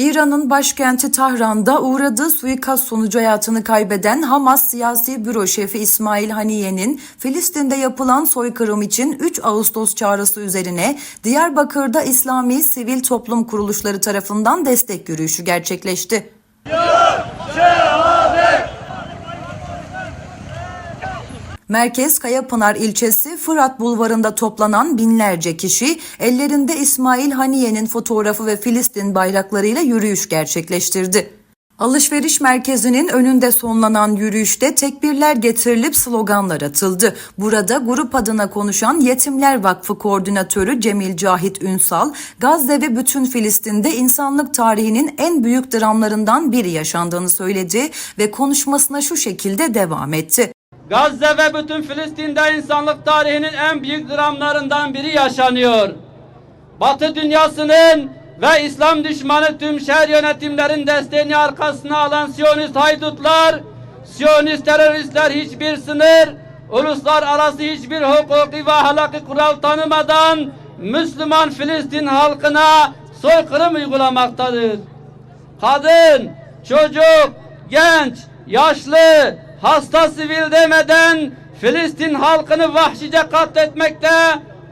İran'ın başkenti Tahran'da uğradığı suikast sonucu hayatını kaybeden Hamas siyasi büro şefi İsmail Haniye'nin Filistin'de yapılan soykırım için 3 Ağustos çağrısı üzerine Diyarbakır'da İslami sivil toplum kuruluşları tarafından destek yürüyüşü gerçekleşti. Merkez Kayapınar ilçesi Fırat Bulvarı'nda toplanan binlerce kişi ellerinde İsmail Haniye'nin fotoğrafı ve Filistin bayraklarıyla yürüyüş gerçekleştirdi. Alışveriş merkezinin önünde sonlanan yürüyüşte tekbirler getirilip sloganlar atıldı. Burada grup adına konuşan Yetimler Vakfı Koordinatörü Cemil Cahit Ünsal, Gazze ve bütün Filistin'de insanlık tarihinin en büyük dramlarından biri yaşandığını söyledi ve konuşmasına şu şekilde devam etti. Gazze ve bütün Filistin'de insanlık tarihinin en büyük dramlarından biri yaşanıyor. Batı dünyasının ve İslam düşmanı tüm şehir yönetimlerin desteğini arkasına alan Siyonist haydutlar, Siyonist teröristler hiçbir sınır, uluslararası hiçbir hukuki ve ahlaki kural tanımadan Müslüman Filistin halkına soykırım uygulamaktadır kadın, çocuk, genç, yaşlı, hasta sivil demeden Filistin halkını vahşice katletmekte,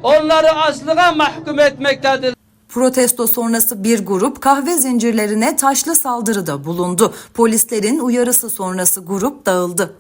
onları açlığa mahkum etmektedir. Protesto sonrası bir grup kahve zincirlerine taşlı saldırıda bulundu. Polislerin uyarısı sonrası grup dağıldı.